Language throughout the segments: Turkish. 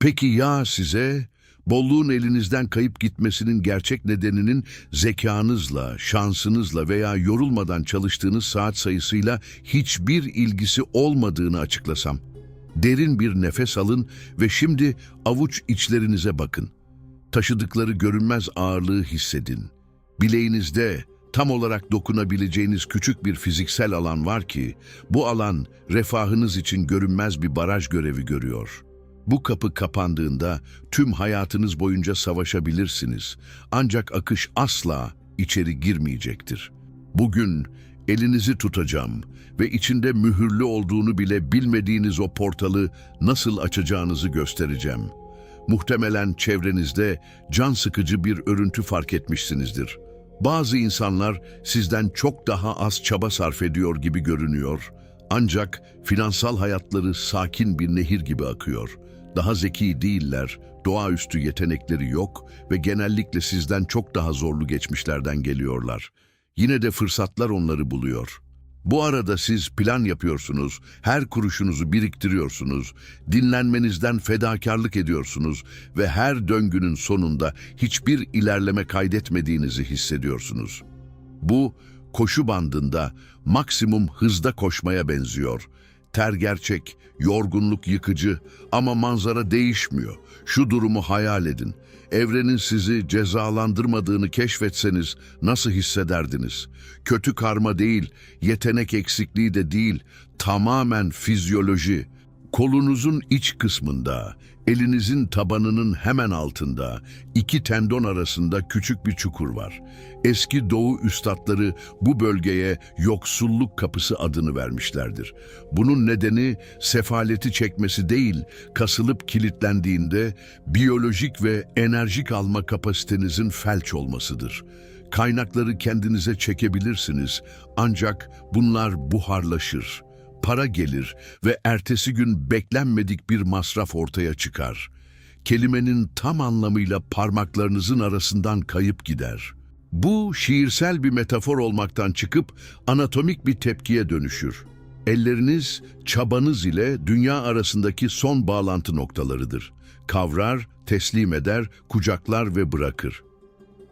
Peki ya size? Bolluğun elinizden kayıp gitmesinin gerçek nedeninin zekanızla, şansınızla veya yorulmadan çalıştığınız saat sayısıyla hiçbir ilgisi olmadığını açıklasam. Derin bir nefes alın ve şimdi avuç içlerinize bakın. Taşıdıkları görünmez ağırlığı hissedin. Bileğinizde tam olarak dokunabileceğiniz küçük bir fiziksel alan var ki, bu alan refahınız için görünmez bir baraj görevi görüyor. Bu kapı kapandığında tüm hayatınız boyunca savaşabilirsiniz. Ancak akış asla içeri girmeyecektir. Bugün elinizi tutacağım ve içinde mühürlü olduğunu bile bilmediğiniz o portalı nasıl açacağınızı göstereceğim. Muhtemelen çevrenizde can sıkıcı bir örüntü fark etmişsinizdir. Bazı insanlar sizden çok daha az çaba sarf ediyor gibi görünüyor. Ancak finansal hayatları sakin bir nehir gibi akıyor. Daha zeki değiller, doğaüstü yetenekleri yok ve genellikle sizden çok daha zorlu geçmişlerden geliyorlar. Yine de fırsatlar onları buluyor. Bu arada siz plan yapıyorsunuz, her kuruşunuzu biriktiriyorsunuz, dinlenmenizden fedakarlık ediyorsunuz ve her döngünün sonunda hiçbir ilerleme kaydetmediğinizi hissediyorsunuz. Bu, koşu bandında maksimum hızda koşmaya benziyor. Ter gerçek, yorgunluk yıkıcı ama manzara değişmiyor. Şu durumu hayal edin. Evrenin sizi cezalandırmadığını keşfetseniz nasıl hissederdiniz? Kötü karma değil, yetenek eksikliği de değil, tamamen fizyoloji. Kolunuzun iç kısmında, elinizin tabanının hemen altında, iki tendon arasında küçük bir çukur var. Eski doğu üstadları bu bölgeye yoksulluk kapısı adını vermişlerdir. Bunun nedeni sefaleti çekmesi değil, kasılıp kilitlendiğinde biyolojik ve enerjik alma kapasitenizin felç olmasıdır. Kaynakları kendinize çekebilirsiniz ancak bunlar buharlaşır para gelir ve ertesi gün beklenmedik bir masraf ortaya çıkar. Kelimenin tam anlamıyla parmaklarınızın arasından kayıp gider. Bu şiirsel bir metafor olmaktan çıkıp anatomik bir tepkiye dönüşür. Elleriniz, çabanız ile dünya arasındaki son bağlantı noktalarıdır. Kavrar, teslim eder, kucaklar ve bırakır.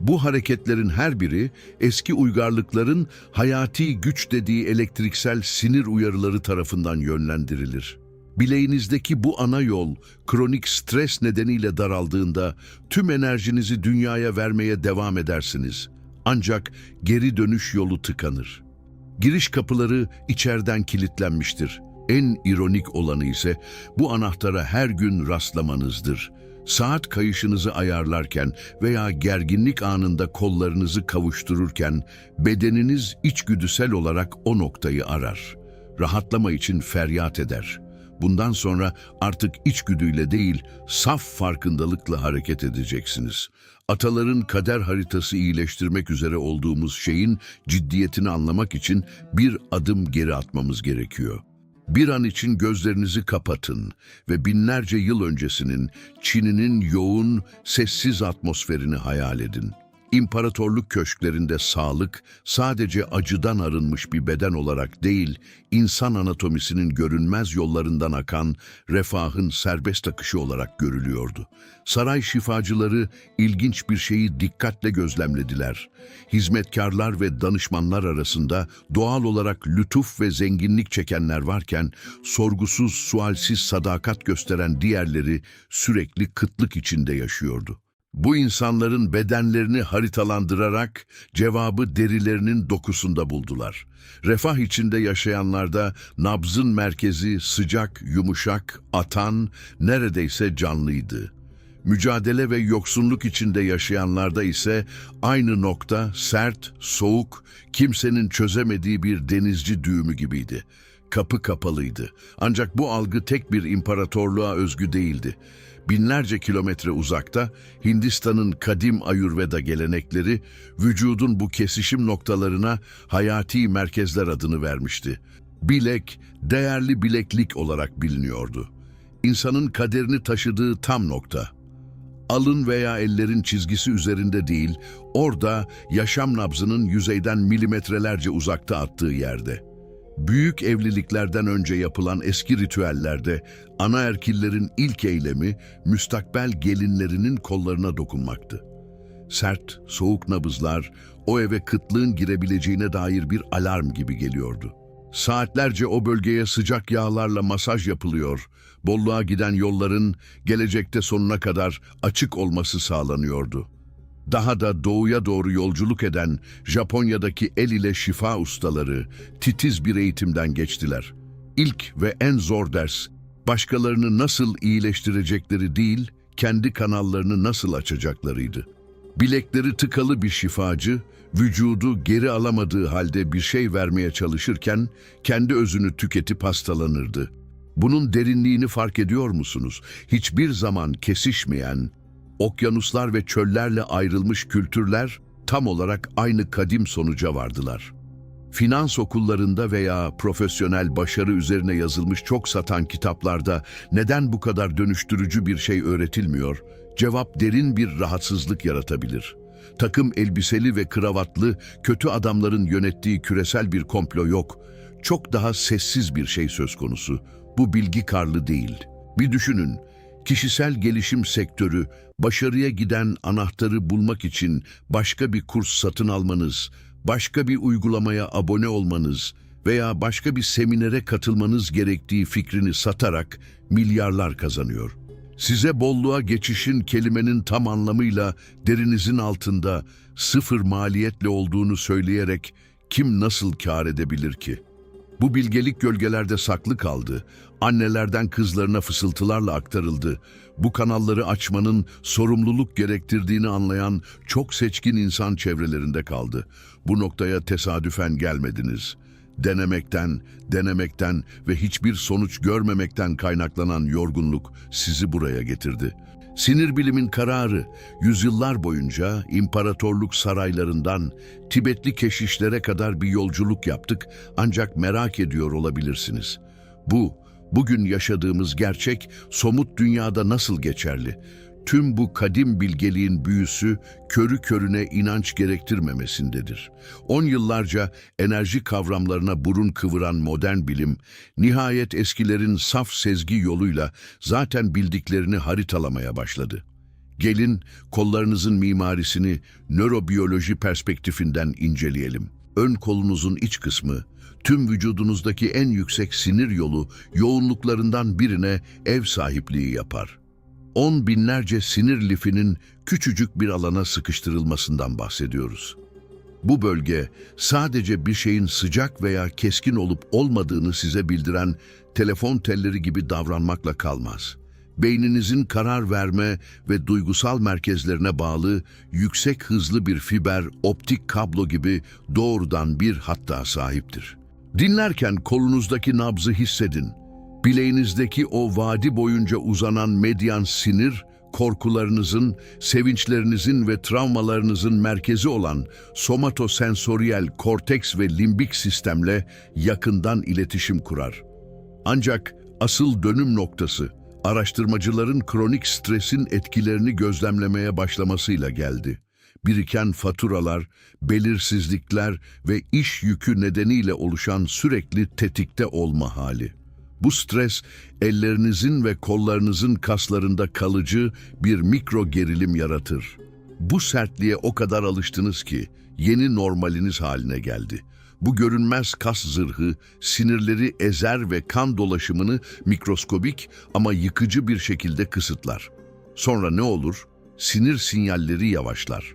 Bu hareketlerin her biri eski uygarlıkların hayati güç dediği elektriksel sinir uyarıları tarafından yönlendirilir. Bileğinizdeki bu ana yol kronik stres nedeniyle daraldığında tüm enerjinizi dünyaya vermeye devam edersiniz. Ancak geri dönüş yolu tıkanır. Giriş kapıları içeriden kilitlenmiştir. En ironik olanı ise bu anahtara her gün rastlamanızdır. Saat kayışınızı ayarlarken veya gerginlik anında kollarınızı kavuştururken bedeniniz içgüdüsel olarak o noktayı arar. Rahatlama için feryat eder. Bundan sonra artık içgüdüyle değil, saf farkındalıkla hareket edeceksiniz. Ataların kader haritası iyileştirmek üzere olduğumuz şeyin ciddiyetini anlamak için bir adım geri atmamız gerekiyor. Bir an için gözlerinizi kapatın ve binlerce yıl öncesinin Çin'inin yoğun, sessiz atmosferini hayal edin. İmparatorluk köşklerinde sağlık sadece acıdan arınmış bir beden olarak değil, insan anatomisinin görünmez yollarından akan refahın serbest akışı olarak görülüyordu. Saray şifacıları ilginç bir şeyi dikkatle gözlemlediler. Hizmetkarlar ve danışmanlar arasında doğal olarak lütuf ve zenginlik çekenler varken, sorgusuz, sualsiz sadakat gösteren diğerleri sürekli kıtlık içinde yaşıyordu. Bu insanların bedenlerini haritalandırarak cevabı derilerinin dokusunda buldular. Refah içinde yaşayanlarda nabzın merkezi sıcak, yumuşak, atan, neredeyse canlıydı. Mücadele ve yoksunluk içinde yaşayanlarda ise aynı nokta sert, soğuk, kimsenin çözemediği bir denizci düğümü gibiydi. Kapı kapalıydı. Ancak bu algı tek bir imparatorluğa özgü değildi. Binlerce kilometre uzakta Hindistan'ın kadim Ayurveda gelenekleri vücudun bu kesişim noktalarına hayati merkezler adını vermişti. Bilek, değerli bileklik olarak biliniyordu. İnsanın kaderini taşıdığı tam nokta. Alın veya ellerin çizgisi üzerinde değil, orada yaşam nabzının yüzeyden milimetrelerce uzakta attığı yerde. Büyük evliliklerden önce yapılan eski ritüellerde ana erkillerin ilk eylemi müstakbel gelinlerinin kollarına dokunmaktı. Sert, soğuk nabızlar o eve kıtlığın girebileceğine dair bir alarm gibi geliyordu. Saatlerce o bölgeye sıcak yağlarla masaj yapılıyor, bolluğa giden yolların gelecekte sonuna kadar açık olması sağlanıyordu. Daha da doğuya doğru yolculuk eden Japonya'daki el ile şifa ustaları titiz bir eğitimden geçtiler. İlk ve en zor ders, başkalarını nasıl iyileştirecekleri değil, kendi kanallarını nasıl açacaklarıydı. Bilekleri tıkalı bir şifacı, vücudu geri alamadığı halde bir şey vermeye çalışırken kendi özünü tüketip hastalanırdı. Bunun derinliğini fark ediyor musunuz? Hiçbir zaman kesişmeyen, okyanuslar ve çöllerle ayrılmış kültürler tam olarak aynı kadim sonuca vardılar. Finans okullarında veya profesyonel başarı üzerine yazılmış çok satan kitaplarda neden bu kadar dönüştürücü bir şey öğretilmiyor? Cevap derin bir rahatsızlık yaratabilir. Takım elbiseli ve kravatlı kötü adamların yönettiği küresel bir komplo yok. Çok daha sessiz bir şey söz konusu. Bu bilgi karlı değil. Bir düşünün, kişisel gelişim sektörü başarıya giden anahtarı bulmak için başka bir kurs satın almanız, başka bir uygulamaya abone olmanız veya başka bir seminere katılmanız gerektiği fikrini satarak milyarlar kazanıyor. Size bolluğa geçişin kelimenin tam anlamıyla derinizin altında sıfır maliyetle olduğunu söyleyerek kim nasıl kâr edebilir ki? Bu bilgelik gölgelerde saklı kaldı. Annelerden kızlarına fısıltılarla aktarıldı. Bu kanalları açmanın sorumluluk gerektirdiğini anlayan çok seçkin insan çevrelerinde kaldı. Bu noktaya tesadüfen gelmediniz. Denemekten, denemekten ve hiçbir sonuç görmemekten kaynaklanan yorgunluk sizi buraya getirdi. Sinir bilimin kararı, yüzyıllar boyunca imparatorluk saraylarından Tibetli keşişlere kadar bir yolculuk yaptık ancak merak ediyor olabilirsiniz. Bu, bugün yaşadığımız gerçek somut dünyada nasıl geçerli? Tüm bu kadim bilgeliğin büyüsü körü körüne inanç gerektirmemesindedir. On yıllarca enerji kavramlarına burun kıvıran modern bilim, nihayet eskilerin saf sezgi yoluyla zaten bildiklerini haritalamaya başladı. Gelin kollarınızın mimarisini nörobiyoloji perspektifinden inceleyelim. Ön kolunuzun iç kısmı, tüm vücudunuzdaki en yüksek sinir yolu yoğunluklarından birine ev sahipliği yapar on binlerce sinir lifinin küçücük bir alana sıkıştırılmasından bahsediyoruz. Bu bölge sadece bir şeyin sıcak veya keskin olup olmadığını size bildiren telefon telleri gibi davranmakla kalmaz. Beyninizin karar verme ve duygusal merkezlerine bağlı yüksek hızlı bir fiber optik kablo gibi doğrudan bir hatta sahiptir. Dinlerken kolunuzdaki nabzı hissedin bileğinizdeki o vadi boyunca uzanan medyan sinir, korkularınızın, sevinçlerinizin ve travmalarınızın merkezi olan somatosensoryal korteks ve limbik sistemle yakından iletişim kurar. Ancak asıl dönüm noktası, araştırmacıların kronik stresin etkilerini gözlemlemeye başlamasıyla geldi. Biriken faturalar, belirsizlikler ve iş yükü nedeniyle oluşan sürekli tetikte olma hali. Bu stres ellerinizin ve kollarınızın kaslarında kalıcı bir mikro gerilim yaratır. Bu sertliğe o kadar alıştınız ki yeni normaliniz haline geldi. Bu görünmez kas zırhı sinirleri ezer ve kan dolaşımını mikroskobik ama yıkıcı bir şekilde kısıtlar. Sonra ne olur? Sinir sinyalleri yavaşlar.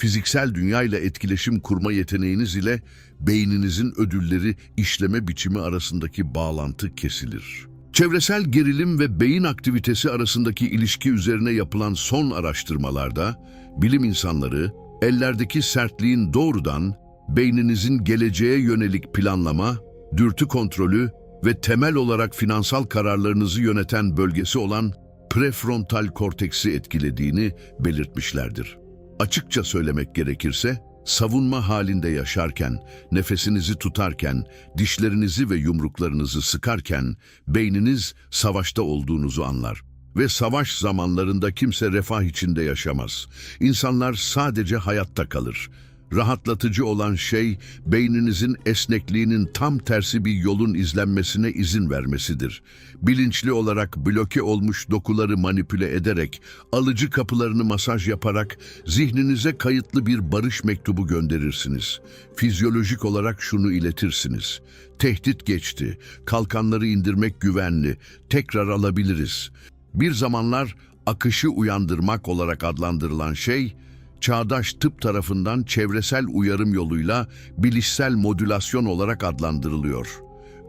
Fiziksel dünyayla etkileşim kurma yeteneğiniz ile beyninizin ödülleri işleme biçimi arasındaki bağlantı kesilir. Çevresel gerilim ve beyin aktivitesi arasındaki ilişki üzerine yapılan son araştırmalarda bilim insanları ellerdeki sertliğin doğrudan beyninizin geleceğe yönelik planlama, dürtü kontrolü ve temel olarak finansal kararlarınızı yöneten bölgesi olan prefrontal korteksi etkilediğini belirtmişlerdir. Açıkça söylemek gerekirse, savunma halinde yaşarken, nefesinizi tutarken, dişlerinizi ve yumruklarınızı sıkarken, beyniniz savaşta olduğunuzu anlar. Ve savaş zamanlarında kimse refah içinde yaşamaz. İnsanlar sadece hayatta kalır. Rahatlatıcı olan şey beyninizin esnekliğinin tam tersi bir yolun izlenmesine izin vermesidir. Bilinçli olarak bloke olmuş dokuları manipüle ederek, alıcı kapılarını masaj yaparak zihninize kayıtlı bir barış mektubu gönderirsiniz. Fizyolojik olarak şunu iletirsiniz. Tehdit geçti, kalkanları indirmek güvenli, tekrar alabiliriz. Bir zamanlar akışı uyandırmak olarak adlandırılan şey, çağdaş tıp tarafından çevresel uyarım yoluyla bilişsel modülasyon olarak adlandırılıyor.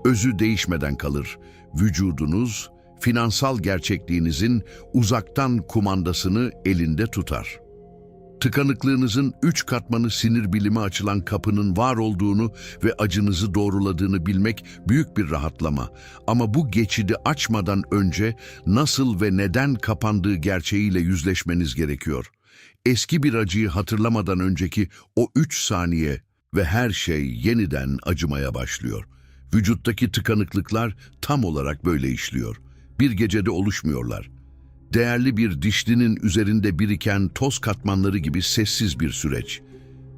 Özü değişmeden kalır. Vücudunuz, finansal gerçekliğinizin uzaktan kumandasını elinde tutar. Tıkanıklığınızın üç katmanı sinir bilimi açılan kapının var olduğunu ve acınızı doğruladığını bilmek büyük bir rahatlama. Ama bu geçidi açmadan önce nasıl ve neden kapandığı gerçeğiyle yüzleşmeniz gerekiyor. Eski bir acıyı hatırlamadan önceki o üç saniye ve her şey yeniden acımaya başlıyor. Vücuttaki tıkanıklıklar tam olarak böyle işliyor. Bir gecede oluşmuyorlar değerli bir dişlinin üzerinde biriken toz katmanları gibi sessiz bir süreç.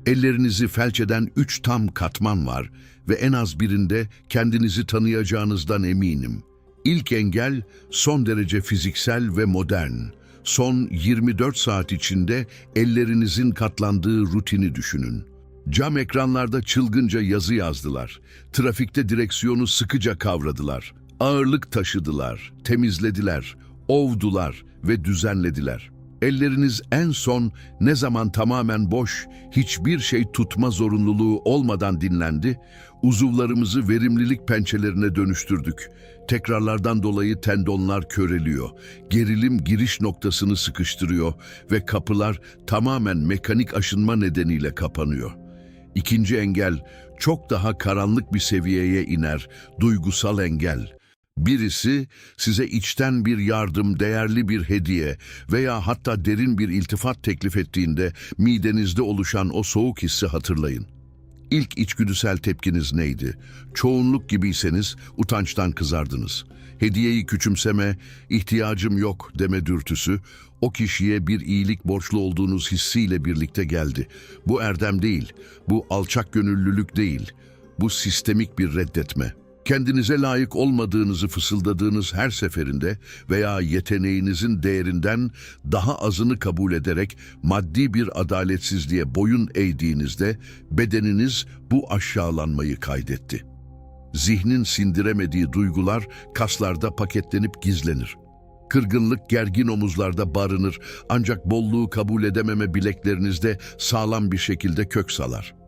Ellerinizi felç eden üç tam katman var ve en az birinde kendinizi tanıyacağınızdan eminim. İlk engel son derece fiziksel ve modern. Son 24 saat içinde ellerinizin katlandığı rutini düşünün. Cam ekranlarda çılgınca yazı yazdılar. Trafikte direksiyonu sıkıca kavradılar. Ağırlık taşıdılar, temizlediler, ovdular ve düzenlediler. Elleriniz en son ne zaman tamamen boş, hiçbir şey tutma zorunluluğu olmadan dinlendi, uzuvlarımızı verimlilik pençelerine dönüştürdük. Tekrarlardan dolayı tendonlar köreliyor, gerilim giriş noktasını sıkıştırıyor ve kapılar tamamen mekanik aşınma nedeniyle kapanıyor. İkinci engel çok daha karanlık bir seviyeye iner, duygusal engel. Birisi size içten bir yardım, değerli bir hediye veya hatta derin bir iltifat teklif ettiğinde midenizde oluşan o soğuk hissi hatırlayın. İlk içgüdüsel tepkiniz neydi? Çoğunluk gibiyseniz utançtan kızardınız. Hediyeyi küçümseme, ihtiyacım yok deme dürtüsü o kişiye bir iyilik borçlu olduğunuz hissiyle birlikte geldi. Bu erdem değil, bu alçak gönüllülük değil, bu sistemik bir reddetme. Kendinize layık olmadığınızı fısıldadığınız her seferinde veya yeteneğinizin değerinden daha azını kabul ederek maddi bir adaletsizliğe boyun eğdiğinizde bedeniniz bu aşağılanmayı kaydetti. Zihnin sindiremediği duygular kaslarda paketlenip gizlenir. Kırgınlık gergin omuzlarda barınır ancak bolluğu kabul edememe bileklerinizde sağlam bir şekilde kök salar.''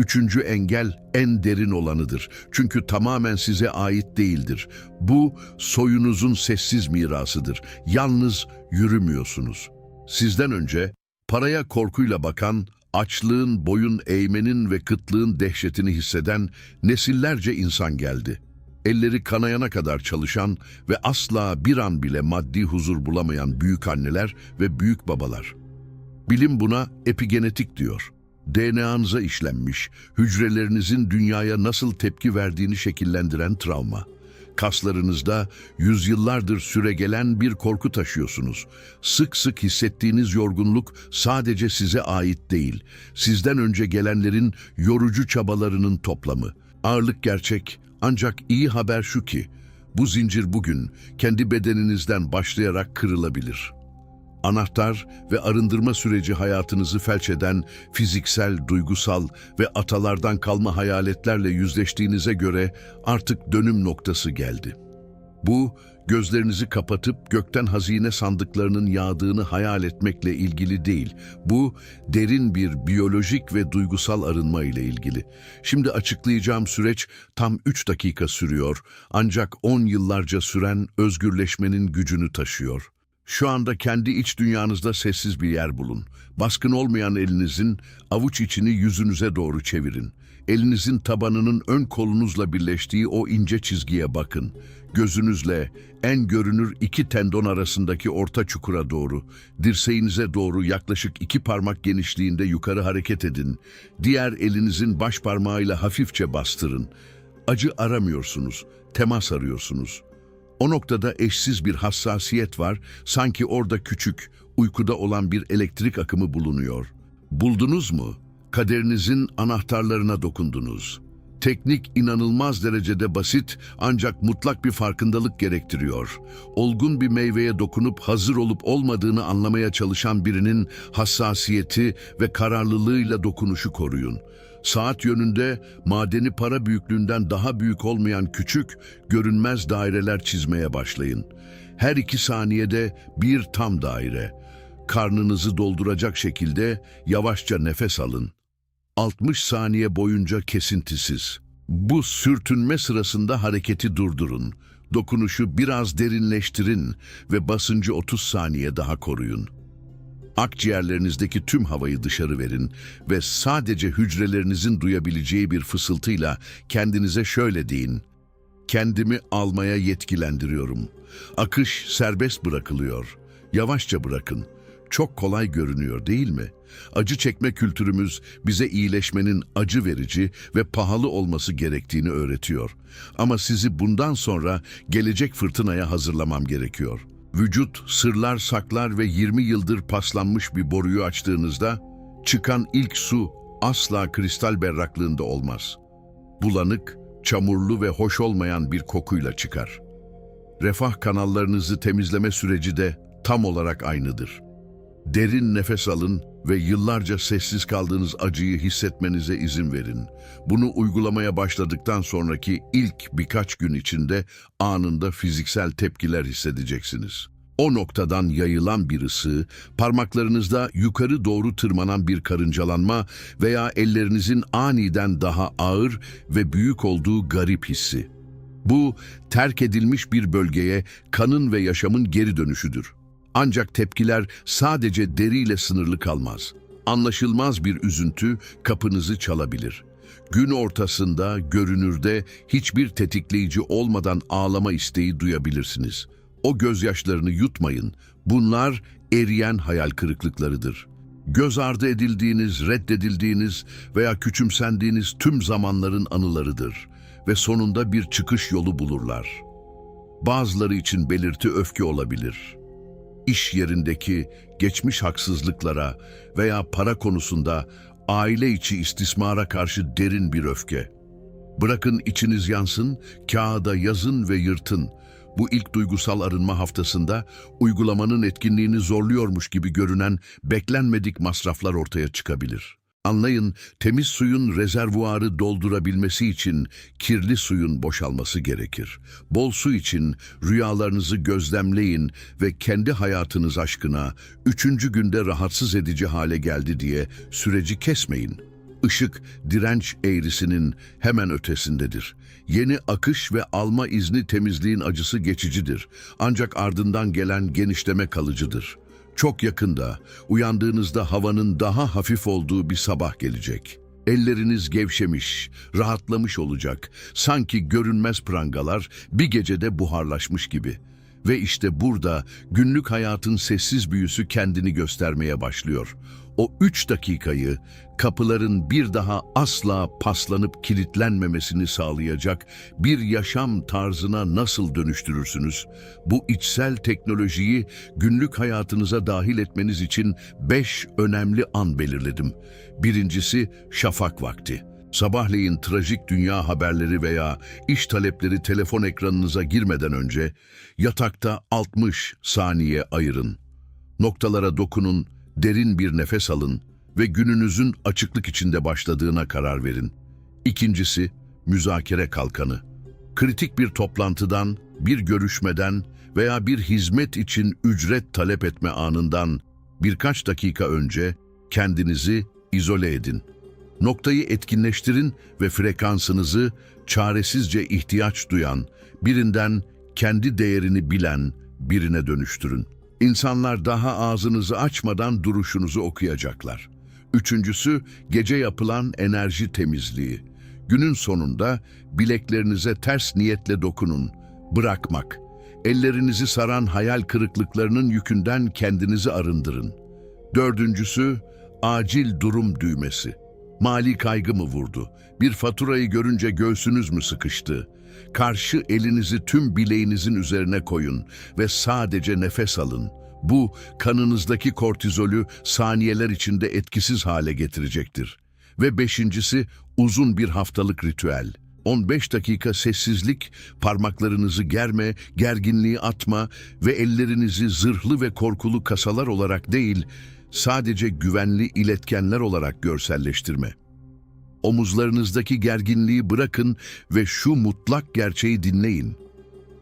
Üçüncü engel en derin olanıdır. Çünkü tamamen size ait değildir. Bu soyunuzun sessiz mirasıdır. Yalnız yürümüyorsunuz. Sizden önce paraya korkuyla bakan, açlığın, boyun eğmenin ve kıtlığın dehşetini hisseden nesillerce insan geldi. Elleri kanayana kadar çalışan ve asla bir an bile maddi huzur bulamayan büyük anneler ve büyük babalar. Bilim buna epigenetik diyor. DNA'nıza işlenmiş, hücrelerinizin dünyaya nasıl tepki verdiğini şekillendiren travma. Kaslarınızda yüzyıllardır süregelen bir korku taşıyorsunuz. Sık sık hissettiğiniz yorgunluk sadece size ait değil. Sizden önce gelenlerin yorucu çabalarının toplamı. Ağırlık gerçek ancak iyi haber şu ki, bu zincir bugün kendi bedeninizden başlayarak kırılabilir.'' Anahtar ve arındırma süreci hayatınızı felç eden fiziksel, duygusal ve atalardan kalma hayaletlerle yüzleştiğinize göre artık dönüm noktası geldi. Bu, gözlerinizi kapatıp gökten hazine sandıklarının yağdığını hayal etmekle ilgili değil. Bu, derin bir biyolojik ve duygusal arınma ile ilgili. Şimdi açıklayacağım süreç tam 3 dakika sürüyor ancak 10 yıllarca süren özgürleşmenin gücünü taşıyor. Şu anda kendi iç dünyanızda sessiz bir yer bulun. Baskın olmayan elinizin avuç içini yüzünüze doğru çevirin. Elinizin tabanının ön kolunuzla birleştiği o ince çizgiye bakın. Gözünüzle en görünür iki tendon arasındaki orta çukura doğru, dirseğinize doğru yaklaşık iki parmak genişliğinde yukarı hareket edin. Diğer elinizin baş parmağıyla hafifçe bastırın. Acı aramıyorsunuz, temas arıyorsunuz.'' O noktada eşsiz bir hassasiyet var, sanki orada küçük, uykuda olan bir elektrik akımı bulunuyor. Buldunuz mu? Kaderinizin anahtarlarına dokundunuz. Teknik inanılmaz derecede basit ancak mutlak bir farkındalık gerektiriyor. Olgun bir meyveye dokunup hazır olup olmadığını anlamaya çalışan birinin hassasiyeti ve kararlılığıyla dokunuşu koruyun. Saat yönünde madeni para büyüklüğünden daha büyük olmayan küçük, görünmez daireler çizmeye başlayın. Her iki saniyede bir tam daire. Karnınızı dolduracak şekilde yavaşça nefes alın. 60 saniye boyunca kesintisiz. Bu sürtünme sırasında hareketi durdurun. Dokunuşu biraz derinleştirin ve basıncı 30 saniye daha koruyun. Akciğerlerinizdeki tüm havayı dışarı verin ve sadece hücrelerinizin duyabileceği bir fısıltıyla kendinize şöyle deyin. Kendimi almaya yetkilendiriyorum. Akış serbest bırakılıyor. Yavaşça bırakın. Çok kolay görünüyor değil mi? Acı çekme kültürümüz bize iyileşmenin acı verici ve pahalı olması gerektiğini öğretiyor. Ama sizi bundan sonra gelecek fırtınaya hazırlamam gerekiyor. Vücut sırlar saklar ve 20 yıldır paslanmış bir boruyu açtığınızda çıkan ilk su asla kristal berraklığında olmaz. Bulanık, çamurlu ve hoş olmayan bir kokuyla çıkar. Refah kanallarınızı temizleme süreci de tam olarak aynıdır. Derin nefes alın ve yıllarca sessiz kaldığınız acıyı hissetmenize izin verin. Bunu uygulamaya başladıktan sonraki ilk birkaç gün içinde anında fiziksel tepkiler hissedeceksiniz. O noktadan yayılan bir ısı, parmaklarınızda yukarı doğru tırmanan bir karıncalanma veya ellerinizin aniden daha ağır ve büyük olduğu garip hissi. Bu, terk edilmiş bir bölgeye kanın ve yaşamın geri dönüşüdür. Ancak tepkiler sadece deriyle sınırlı kalmaz. Anlaşılmaz bir üzüntü kapınızı çalabilir. Gün ortasında, görünürde hiçbir tetikleyici olmadan ağlama isteği duyabilirsiniz. O gözyaşlarını yutmayın. Bunlar eriyen hayal kırıklıklarıdır. Göz ardı edildiğiniz, reddedildiğiniz veya küçümsendiğiniz tüm zamanların anılarıdır ve sonunda bir çıkış yolu bulurlar. Bazıları için belirti öfke olabilir. İş yerindeki geçmiş haksızlıklara veya para konusunda aile içi istismara karşı derin bir öfke. Bırakın içiniz yansın, kağıda yazın ve yırtın. Bu ilk duygusal arınma haftasında uygulamanın etkinliğini zorluyormuş gibi görünen beklenmedik masraflar ortaya çıkabilir. Anlayın, temiz suyun rezervuarı doldurabilmesi için kirli suyun boşalması gerekir. Bol su için rüyalarınızı gözlemleyin ve kendi hayatınız aşkına üçüncü günde rahatsız edici hale geldi diye süreci kesmeyin. Işık, direnç eğrisinin hemen ötesindedir. Yeni akış ve alma izni temizliğin acısı geçicidir. Ancak ardından gelen genişleme kalıcıdır. Çok yakında, uyandığınızda havanın daha hafif olduğu bir sabah gelecek. Elleriniz gevşemiş, rahatlamış olacak. Sanki görünmez prangalar bir gecede buharlaşmış gibi. Ve işte burada günlük hayatın sessiz büyüsü kendini göstermeye başlıyor. O üç dakikayı kapıların bir daha asla paslanıp kilitlenmemesini sağlayacak bir yaşam tarzına nasıl dönüştürürsünüz? Bu içsel teknolojiyi günlük hayatınıza dahil etmeniz için beş önemli an belirledim. Birincisi şafak vakti. Sabahleyin trajik dünya haberleri veya iş talepleri telefon ekranınıza girmeden önce yatakta 60 saniye ayırın. Noktalara dokunun, derin bir nefes alın ve gününüzün açıklık içinde başladığına karar verin. İkincisi, müzakere kalkanı. Kritik bir toplantıdan, bir görüşmeden veya bir hizmet için ücret talep etme anından birkaç dakika önce kendinizi izole edin. Noktayı etkinleştirin ve frekansınızı çaresizce ihtiyaç duyan, birinden kendi değerini bilen birine dönüştürün. İnsanlar daha ağzınızı açmadan duruşunuzu okuyacaklar. Üçüncüsü, gece yapılan enerji temizliği. Günün sonunda bileklerinize ters niyetle dokunun. Bırakmak. Ellerinizi saran hayal kırıklıklarının yükünden kendinizi arındırın. Dördüncüsü, acil durum düğmesi. Mali kaygı mı vurdu? Bir faturayı görünce göğsünüz mü sıkıştı? Karşı elinizi tüm bileğinizin üzerine koyun ve sadece nefes alın. Bu, kanınızdaki kortizolü saniyeler içinde etkisiz hale getirecektir. Ve beşincisi uzun bir haftalık ritüel. 15 dakika sessizlik, parmaklarınızı germe, gerginliği atma ve ellerinizi zırhlı ve korkulu kasalar olarak değil, sadece güvenli iletkenler olarak görselleştirme. Omuzlarınızdaki gerginliği bırakın ve şu mutlak gerçeği dinleyin.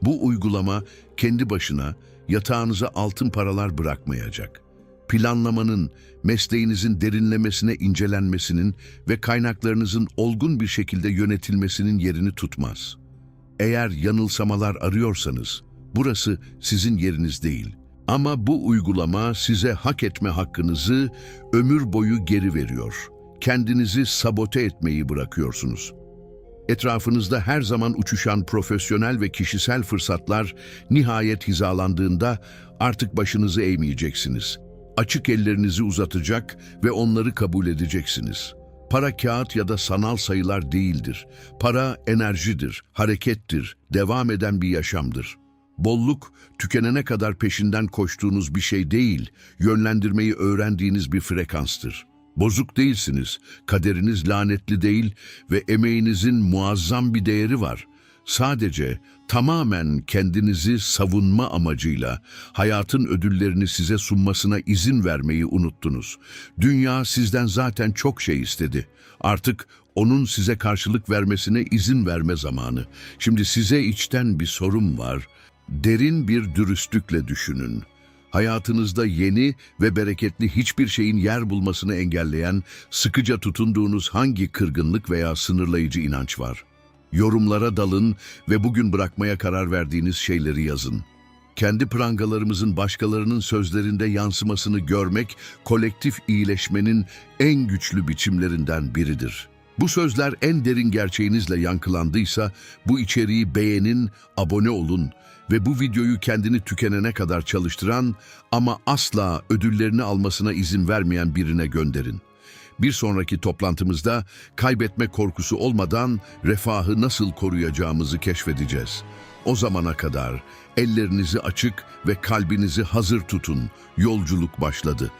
Bu uygulama kendi başına yatağınıza altın paralar bırakmayacak. Planlamanın, mesleğinizin derinlemesine incelenmesinin ve kaynaklarınızın olgun bir şekilde yönetilmesinin yerini tutmaz. Eğer yanılsamalar arıyorsanız, burası sizin yeriniz değil. Ama bu uygulama size hak etme hakkınızı ömür boyu geri veriyor. Kendinizi sabote etmeyi bırakıyorsunuz. Etrafınızda her zaman uçuşan profesyonel ve kişisel fırsatlar nihayet hizalandığında artık başınızı eğmeyeceksiniz. Açık ellerinizi uzatacak ve onları kabul edeceksiniz. Para kağıt ya da sanal sayılar değildir. Para enerjidir, harekettir, devam eden bir yaşamdır. Bolluk, tükenene kadar peşinden koştuğunuz bir şey değil, yönlendirmeyi öğrendiğiniz bir frekanstır. Bozuk değilsiniz, kaderiniz lanetli değil ve emeğinizin muazzam bir değeri var. Sadece tamamen kendinizi savunma amacıyla hayatın ödüllerini size sunmasına izin vermeyi unuttunuz. Dünya sizden zaten çok şey istedi. Artık onun size karşılık vermesine izin verme zamanı. Şimdi size içten bir sorum var. Derin bir dürüstlükle düşünün. Hayatınızda yeni ve bereketli hiçbir şeyin yer bulmasını engelleyen, sıkıca tutunduğunuz hangi kırgınlık veya sınırlayıcı inanç var? Yorumlara dalın ve bugün bırakmaya karar verdiğiniz şeyleri yazın. Kendi prangalarımızın başkalarının sözlerinde yansımasını görmek, kolektif iyileşmenin en güçlü biçimlerinden biridir. Bu sözler en derin gerçeğinizle yankılandıysa, bu içeriği beğenin, abone olun ve bu videoyu kendini tükenene kadar çalıştıran ama asla ödüllerini almasına izin vermeyen birine gönderin. Bir sonraki toplantımızda kaybetme korkusu olmadan refahı nasıl koruyacağımızı keşfedeceğiz. O zamana kadar ellerinizi açık ve kalbinizi hazır tutun. Yolculuk başladı.